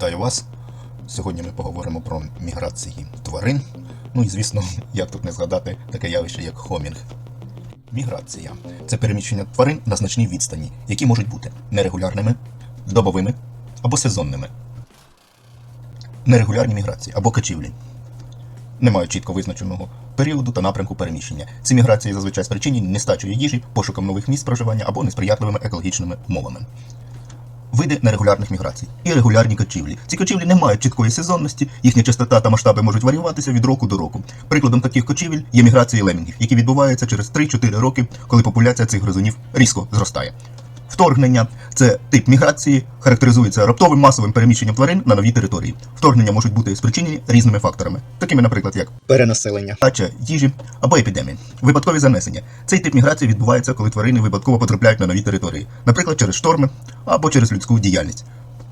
Вітаю вас! Сьогодні ми поговоримо про міграції тварин. Ну і звісно, як тут не згадати таке явище, як хомінг. Міграція це переміщення тварин на значній відстані, які можуть бути нерегулярними, добовими або сезонними. Нерегулярні міграції або качівлі. Не мають чітко визначеного періоду та напрямку переміщення. Ці міграції зазвичай спричинені нестачею їжі, пошуком нових місць проживання або несприятливими екологічними умовами. Види нерегулярних міграцій і регулярні кочівлі. Ці кочівлі не мають чіткої сезонності, їхня частота та масштаби можуть варіюватися від року до року. Прикладом таких кочівель є міграції лемінгів, які відбуваються через 3-4 роки, коли популяція цих гризунів різко зростає. Вторгнення це тип міграції, характеризується раптовим масовим переміщенням тварин на нові території. Вторгнення можуть бути спричинені різними факторами, такими, наприклад, як перенаселення. Тача їжі або епідемії. Випадкові занесення. Цей тип міграції відбувається, коли тварини випадково потрапляють на нові території, наприклад, через шторми або через людську діяльність.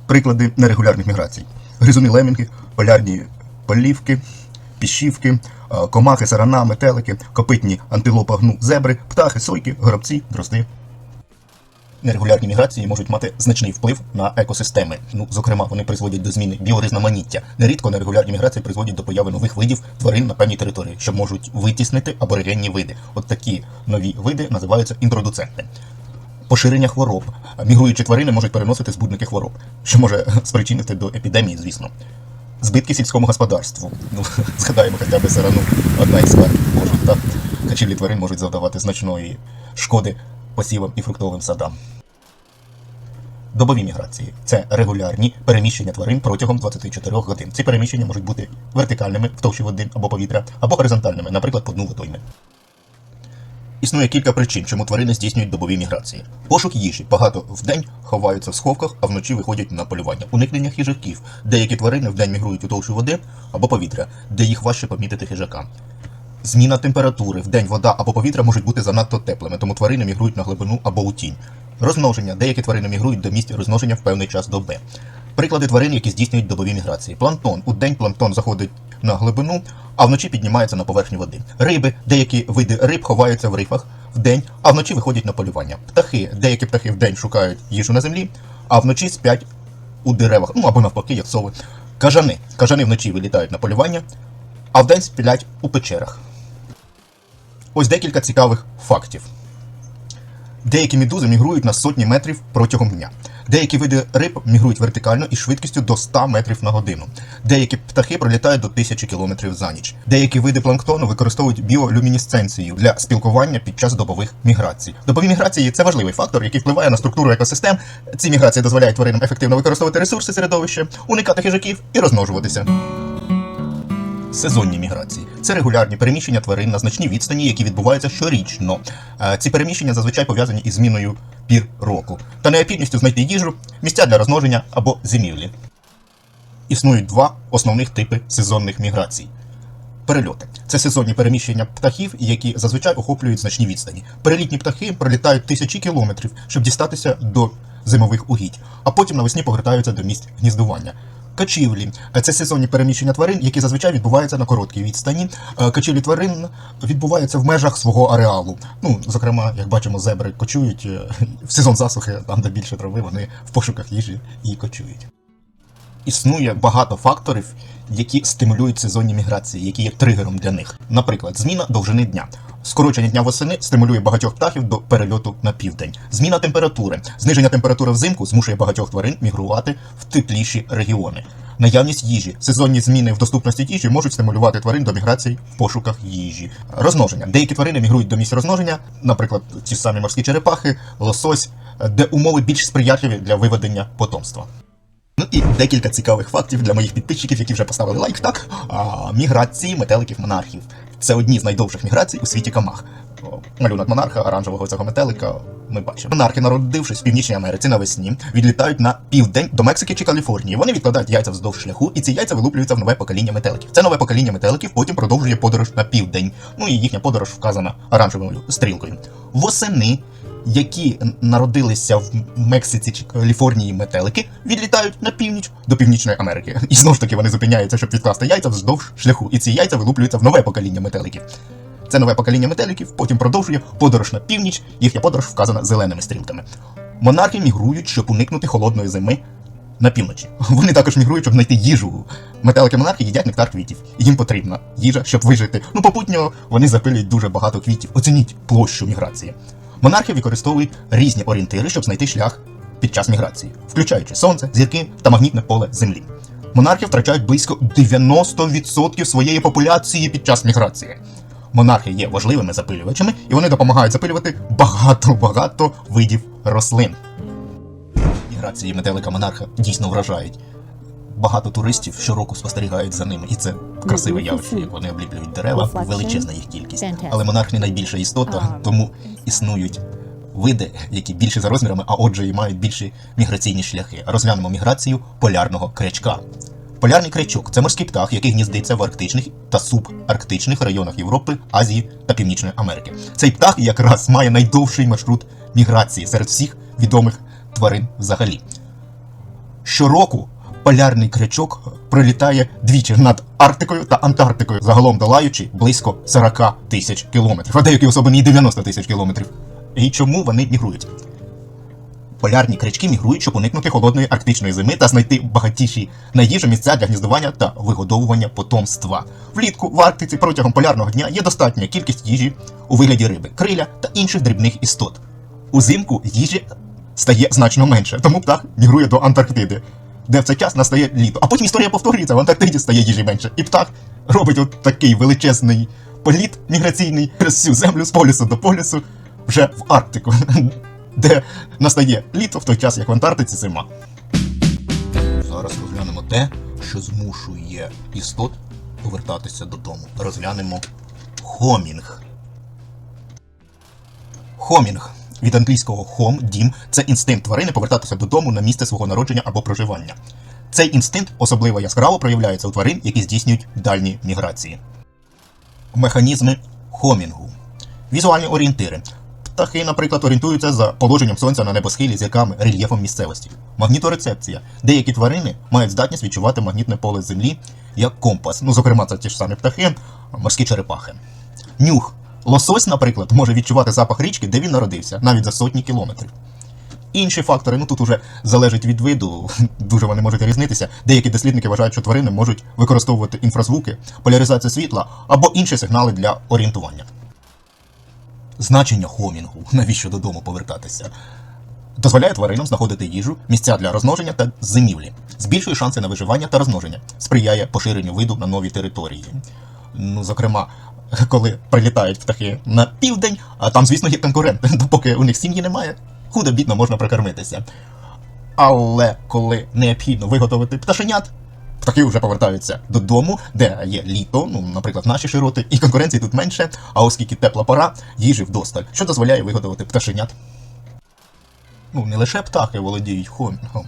Приклади нерегулярних міграцій: гризуни лемінги, полярні полівки, піщівки, комахи, сарана, метелики, копитні антилопа гну, зебри, птахи, сойки, горобці, дрозди. Нерегулярні міграції можуть мати значний вплив на екосистеми. Ну, зокрема, вони призводять до зміни біорізноманіття. Нерідко нерегулярні міграції призводять до появи нових видів тварин на певній території, що можуть витіснити аборигенні види. От такі нові види називаються інтродуценти. Поширення хвороб. Мігруючі тварини можуть переносити збудники хвороб, що може спричинити до епідемії, звісно. Збитки сільському господарству. Ну, згадаємо хоча б сарану, одна із скарг можуть так. Качівлі тварин можуть завдавати значної шкоди посівам і фруктовим садам. Добові міграції це регулярні переміщення тварин протягом 24 годин. Ці переміщення можуть бути вертикальними в товщі води або повітря, або горизонтальними, наприклад, по дну водойми. Існує кілька причин, чому тварини здійснюють добові міграції. Пошук їжі. Багато вдень ховаються в сховках, а вночі виходять на полювання. Уникнення хижаків. Деякі тварини вдень мігрують у товщу води або повітря, де їх важче помітити хижакам. Зміна температури. Вдень вода або повітря можуть бути занадто теплими, тому тварини мігрують на глибину або у тінь. Розмноження. Деякі тварини мігрують до місць розмноження в певний час доби. Приклади тварин, які здійснюють добові міграції. Планктон. У день планктон заходить на глибину, а вночі піднімається на поверхню води. Риби. Деякі види риб ховаються в рифах вдень, а вночі виходять на полювання. Птахи. Деякі птахи вдень шукають їжу на землі, а вночі спять у деревах. Ну або навпаки, як сови. Кажани. Кажани вночі вилітають на полювання, а вдень сплять у печерах. Ось декілька цікавих фактів. Деякі медузи мігрують на сотні метрів протягом дня. Деякі види риб мігрують вертикально із швидкістю до 100 метрів на годину. Деякі птахи пролітають до 1000 км за ніч. Деякі види планктону використовують біолюмінесценцію для спілкування під час добових міграцій. Добові міграції це важливий фактор, який впливає на структуру екосистем. Ці міграції дозволяють тваринам ефективно використовувати ресурси середовища, уникати хижаків і розмножуватися. Сезонні міграції це регулярні переміщення тварин на значній відстані, які відбуваються щорічно. Е, Ці переміщення зазвичай пов'язані із зміною пір року та необхідністю знайти їжу, місця для розмноження або зимівлі. Існують два основних типи сезонних міграцій. Перельоти це сезонні переміщення птахів, які зазвичай охоплюють значні відстані. Перелітні птахи пролітають тисячі кілометрів, щоб дістатися до зимових угідь, а потім навесні повертаються до місць гніздування. Качівлі це сезонні переміщення тварин, які зазвичай відбуваються на короткій відстані. Е, Качівлі тварин відбуваються в межах свого ареалу. Ну, зокрема, як бачимо, зебри кочують е, в сезон засухи, там де більше трави, вони в пошуках їжі і кочують. Існує багато факторів, які стимулюють сезонні міграції, які є тригером для них. Наприклад, зміна довжини дня. Скорочення дня восени стимулює багатьох птахів до перельоту на південь. Зміна температури. Зниження температури взимку змушує багатьох тварин мігрувати в тепліші регіони. Наявність їжі. Сезонні зміни в доступності їжі можуть стимулювати тварин до міграцій в пошуках їжі. Розмноження. Деякі тварини мігрують до місць розмноження, наприклад, ті самі морські черепахи, лосось, де умови більш сприятливі для виведення потомства. Ну і декілька цікавих фактів для моїх підписчиків, які вже поставили лайк. Так, а, міграції метеликів монархів. Це одні з найдовших міграцій у світі комах. Малюнок монарха, оранжевого цього метелика. Ми бачимо. Монархи, народившись в Північній Америці навесні, відлітають на південь до Мексики чи Каліфорнії. Вони відкладають яйця вздовж шляху, і ці яйця вилуплюються в нове покоління метеликів. Це нове покоління метеликів потім продовжує подорож на південь. Ну і їхня подорож вказана оранжевою стрілкою. Восени які народилися в Мексиці чи Каліфорнії метелики, відлітають на північ до Північної Америки. І знову ж таки вони зупиняються, щоб відкласти яйця вздовж шляху. І ці яйця вилуплюються в нове покоління метеликів. Це нове покоління метеликів, потім продовжує подорож на північ, їхня подорож вказана зеленими стрілками. Монархи мігрують, щоб уникнути холодної зими на півночі. Вони також мігрують, щоб знайти їжу. Метелики монархи їдять нектар квітів. Їм потрібна їжа, щоб вижити. Ну, попутньо вони запилюють дуже багато квітів. Оцініть площу міграції. Монархи використовують різні орієнтири, щоб знайти шлях під час міграції, включаючи сонце, зірки та магнітне поле Землі. Монархи втрачають близько 90% своєї популяції під час міграції. Монархи є важливими запилювачами, і вони допомагають запилювати багато-багато видів рослин. Міграції метелика монарха дійсно вражають. Багато туристів щороку спостерігають за ними, і це красиве явище, як вони обліплюють дерева, величезна їх кількість. Але монарх не найбільша істота, тому існують види, які більші за розмірами, а отже і мають більші міграційні шляхи. Розглянемо міграцію полярного крячка. Полярний крячок це морський птах, який гніздиться в арктичних та субарктичних районах Європи, Азії та Північної Америки. Цей птах якраз має найдовший маршрут міграції серед всіх відомих тварин взагалі. Щороку полярний крячок пролітає двічі над Арктикою та Антарктикою, загалом долаючи близько 40 тисяч кілометрів, а деякі особини і 90 тисяч кілометрів. І чому вони мігрують? Полярні крячки мігрують, щоб уникнути холодної арктичної зими та знайти багатіші на їжу місця для гніздування та вигодовування потомства. Влітку в Арктиці протягом полярного дня є достатня кількість їжі у вигляді риби, криля та інших дрібних істот. Узимку їжі стає значно менше, тому птах мігрує до Антарктиди, де в цей час настає літо. А потім історія повторюється, в Антарктиді стає їжі менше. І птах робить от такий величезний політ міграційний через всю землю з полюсу до полюсу вже в Арктику, де настає літо в той час, як в Антарктиці зима. Зараз розглянемо те, що змушує істот повертатися додому. Розглянемо хомінг. Хомінг від англійського home, дім це інстинкт тварини повертатися додому на місце свого народження або проживання. Цей інстинкт особливо яскраво проявляється у тварин, які здійснюють дальні міграції. Механізми хомінгу. Візуальні орієнтири. Птахи, наприклад, орієнтуються за положенням сонця на небосхилі зірками, рельєфом місцевості. Магніторецепція. Деякі тварини мають здатність відчувати магнітне поле землі як компас. Ну, зокрема, це ті ж самі птахи, морські черепахи. Нюх. Лосось, наприклад, може відчувати запах річки, де він народився, навіть за сотні кілометрів. Інші фактори, ну тут уже залежить від виду, дуже вони можуть різнитися. Деякі дослідники вважають, що тварини можуть використовувати інфразвуки, поляризацію світла або інші сигнали для орієнтування. Значення хомінгу, навіщо додому повертатися, дозволяє тваринам знаходити їжу, місця для розмноження та зимівлі, збільшує шанси на виживання та розмноження, сприяє поширенню виду на нові території. Ну, зокрема, коли прилітають птахи на південь, а там, звісно, є конкуренти, допоки у них сім'ї немає, худо бідно можна прокормитися. Але коли необхідно виготовити пташенят, птахи вже повертаються додому, де є літо, ну, наприклад, наші широти, і конкуренції тут менше, а оскільки тепла пора, їжі вдосталь, що дозволяє виготовити пташенят. Ну, не лише птахи володіють хомінгом.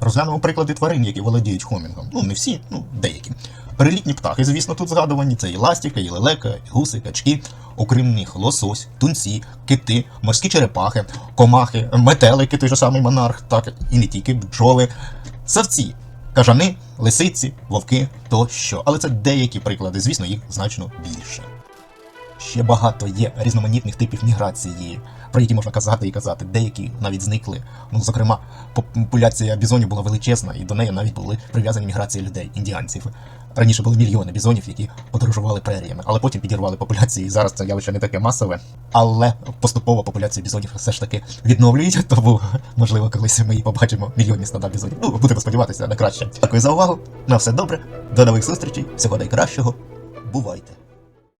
Розглянемо приклади тварин, які володіють хомінгом. Ну, не всі, ну, деякі. Перелітні птахи, звісно, тут згадувані. Це і ластівка, і лелека, і гуси, качки, окрім них лосось, тунці, кити, морські черепахи, комахи, метелики, той же самий монарх, так, і не тільки бджоли, савці, кажани, лисиці, вовки тощо. Але це деякі приклади, звісно, їх значно більше. Ще багато є різноманітних типів міграції, про які можна казати і казати. Деякі навіть зникли. Ну, зокрема, популяція бізонів була величезна, і до неї навіть були прив'язані міграції людей, індіанців. Раніше були мільйони бізонів, які подорожували преріями, але потім підірвали популяції. І зараз це явище не таке масове. Але поступово популяцію бізонів все ж таки відновлюють, тому можливо колись ми і побачимо мільйонні стада бізонів. Ну, будемо сподіватися на краще. Дякую за увагу. На все добре. До нових зустрічей. Всього найкращого. Бувайте!